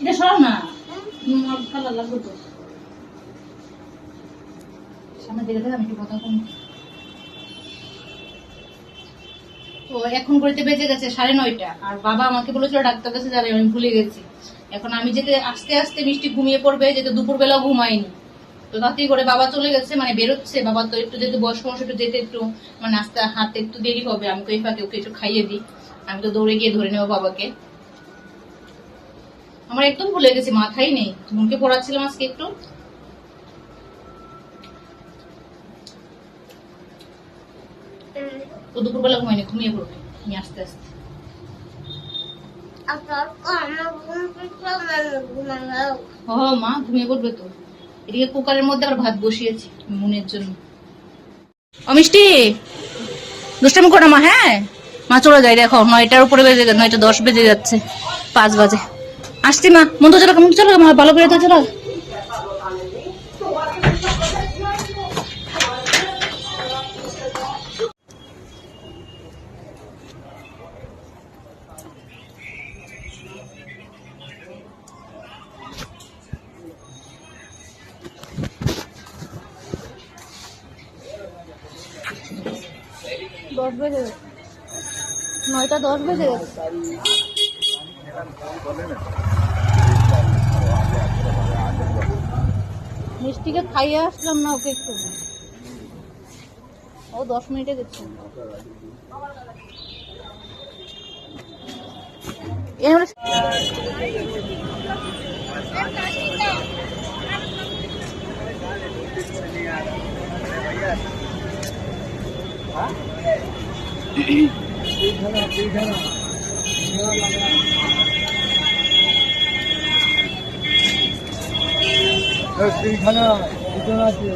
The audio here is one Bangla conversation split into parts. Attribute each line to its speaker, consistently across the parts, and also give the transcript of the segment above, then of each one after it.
Speaker 1: এটা সরাও না। ডাক্তার কাছে যাবে, আমি ভুলে গেছি। এখন আমি যেতে, আস্তে আস্তে মিষ্টি ঘুমিয়ে পড়বে দুপুরবেলা ঘুমাইনি তো তাতেই করে বাবা চলে গেছে মানে বেরোচ্ছে। বাবা তো একটু যেহেতু বয়স্ক মানুষ একটু যেতে একটু মানে আস্তে হাতে একটু দেরি হবে, আমি ওই ফাঁকে ওকে একটু খাইয়ে দিই। আমি তো দৌড়ে গিয়ে ধরে নেব বাবাকে। আমার একদম ভুলে গেছি মাথাই নেই। মুখে পড়াচ্ছিলাম আজকে একটু। তো দুপুরবেলা ঘুমিয়ে পড়বে। আমি আস্তে আস্তে। ও মা ঘুমিয়ে পড়বে তো। এদিকে কুকারের মধ্যে আবার ভাত বসিয়েছি মনের জন্য। অমিষ্টি দুষ্টামি করো মা হ্যাঁ? মা, চলে যায় দেখো, নয়টার উপরে বেজে গেছে, নয়টা দশ বেজে যাচ্ছে, পাঁচ বাজে। আসছি মা মন তো চলো মন চলো, মা, ভালো করে তো চলো। দশ বেজে নয়টা দশ বেজে গেছে। মিষ্টিকে খাইয়ে আসলাম না ওকে একটু। ও দশ মিনিটে গেছে হলো
Speaker 2: সেইখানে দুজন আছে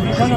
Speaker 2: সেইখানে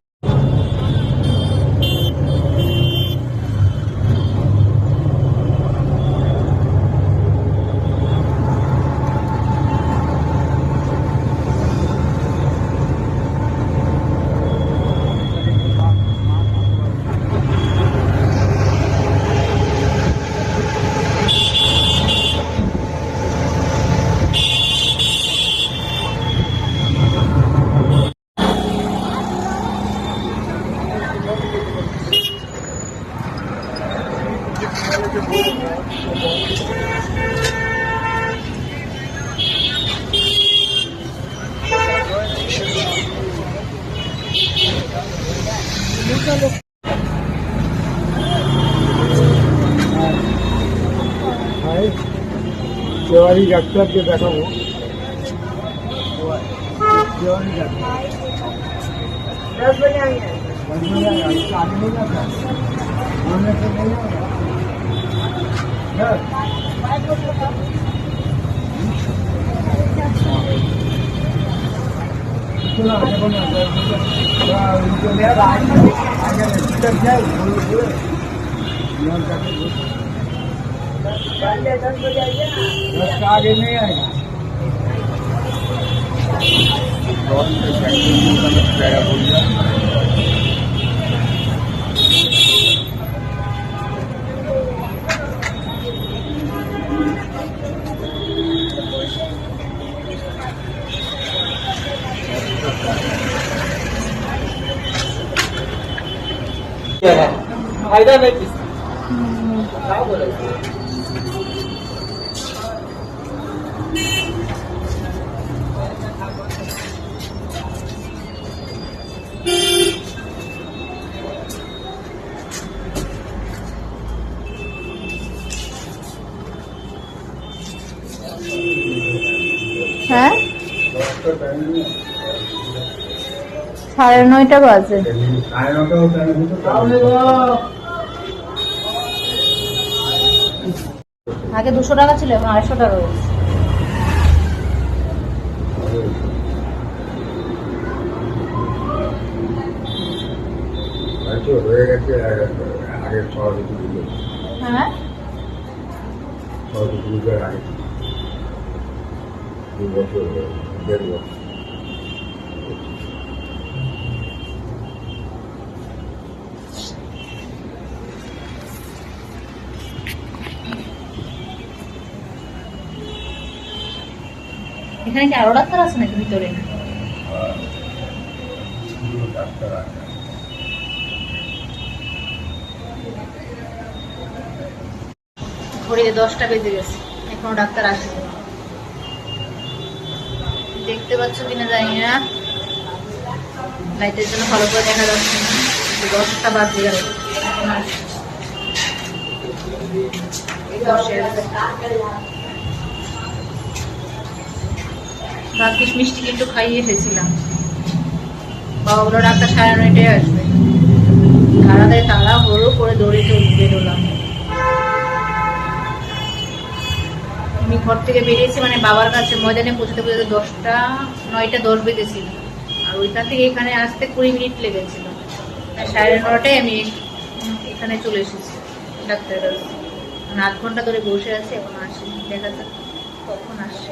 Speaker 2: তেওয়ারি ডাক্তারকে দেখাবো তেওয়ারি ডাক্তার আমি आगे नहीं जाता बोलने
Speaker 3: फायदा नाही किसी काय बोलायचं
Speaker 1: হ্যাঁ
Speaker 2: डॉक्टर टाइम नहीं है
Speaker 1: সাড়ে নয়টা বাজে। আগে দুশো টাকা ছিল, এখন আড়াইশো টাকা রয়েছে।
Speaker 2: হয়ে? সরস্বতী
Speaker 1: হ্যাঁ?
Speaker 2: সরস্বতী আগে দু বছর দেড় বছর
Speaker 1: এখানে কি আরও ডাক্তার আছে নাকি ভিতরে? ঘড়িতে দশটা বেজে গেছে, এখনও ডাক্তার দেখতে পাচ্ছ কিনা জানি না। লাইটের জন্য ভালো করে দেখা যাচ্ছে না। দশটা বাজে গেল। এখন। দশের ভাগ্যিস কিন্তু খাইয়ে এসেছিলাম। বাবা বলো ডাক্তার সাড়ে নয়টায় আসবে। তাড়াতাড়ি তাড়া হলো করে দৌড়ে বেরোলাম আমি ঘর থেকে বেরিয়েছি মানে বাবার কাছে ময়দানে পৌঁছতে পৌঁছতে দশটা, নয়টা, দশ বেজেছিল। আর ওইখান থেকে এখানে আসতে কুড়ি মিনিট লেগেছিল। সাড়ে নটায় আমি এখানে চলে এসেছি, ডাক্তারের কাছে। মানে আধ ঘণ্টা ধরে বসে আছি, এখন আসি দেখা যাক কখন আসে।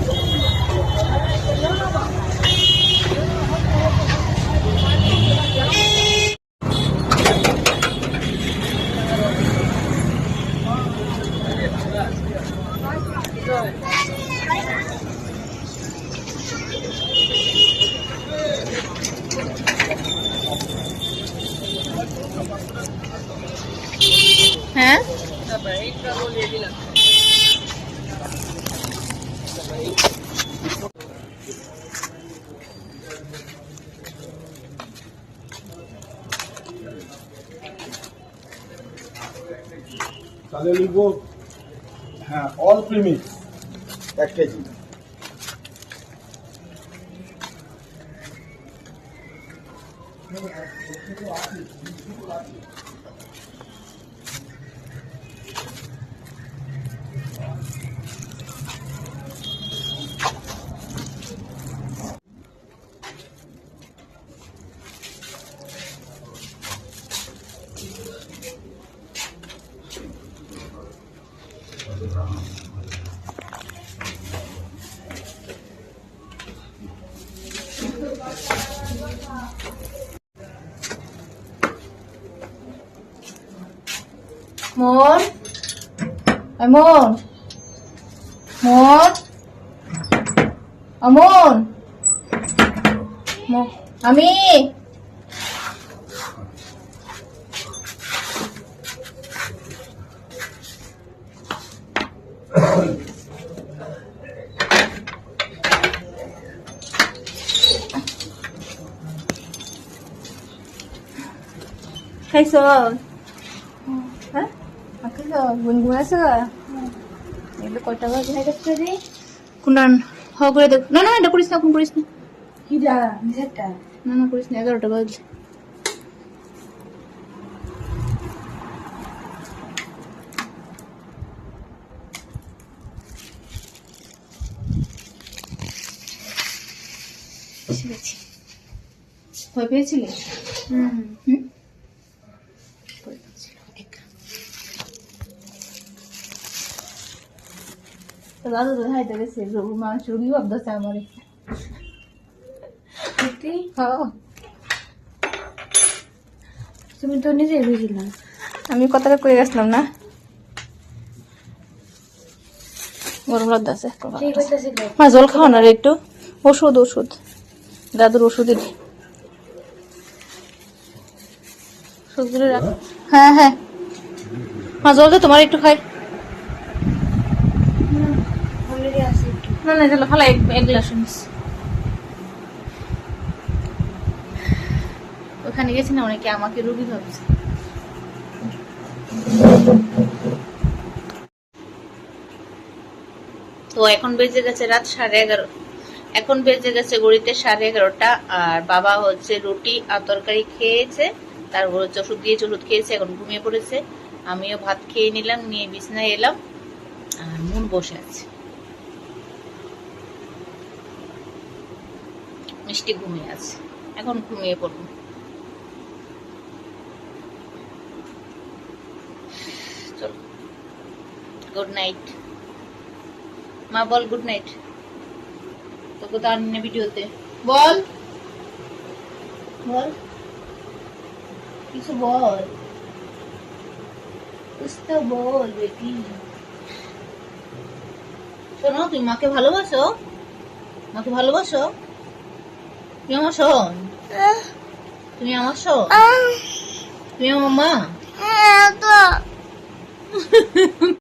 Speaker 2: তাহলে নিব হ্যাঁ অল প্রিমিক্স এক কেজি।
Speaker 1: মন ওই মন মন অমন? আমি খাইছ হ্যাঁ খাইছ গুনগুনাইছ এগুলো কটা বাজে হয়ে গেছে দেখ না না এটা করিস না কোন করিস না না করিস না এগারোটা বাজে ভয় পেয়েছিলি
Speaker 3: হুম
Speaker 1: হুম তো দাদু তো হাইতে গেছে রঘু মানুষ রুগী ভাবতেছে আমারে
Speaker 3: সত্যি তুমি তো নিজেই বুঝলাম
Speaker 1: আমি কথাটা কয়ে গেছিলাম না গরম
Speaker 3: কি করতেছিল
Speaker 1: মা জল খাও না রে একটু। ওষুধ ওষুধ। দাদুর ওষুধ ওষুধগুলো রাখ। হ্যাঁ হ্যাঁ। মা জল দে তোমার একটু খাই
Speaker 3: অলরেডি আছে একটু
Speaker 1: না না, চলো ফালা এক গ্লাস ওখানে গেছি না, অনেকে আমাকে রুগী ভাবছে। তো এখন বেজে গেছে রাত সাড়ে এগারো এখন বেজে গেছে গড়িতে সাড়ে এগারোটা, আর বাবা হচ্ছে রুটি আর তরকারি খেয়েছে। তারপর হচ্ছে ওষুধ দিয়েছে, ওষুধ খেয়েছে, এখন ঘুমিয়ে পড়েছে। আমিও ভাত খেয়ে নিলাম, নিয়ে বিছনায় এলাম, আর মন বসে আছে। মিষ্টি ঘুমিয়ে আছে। এখন ঘুমিয়ে পড়ব। গুড নাইট মা, বল গুড নাইট তোকে তো আনি না ভিডিওতে। বল। বল। কিছু বল। তো বল বেটি শোনো, তুমি মাকে ভালোবাসো? মাকে ভালোবাসো? তুমি আমার শোন তুমি আমার শোন তুমি আমার মা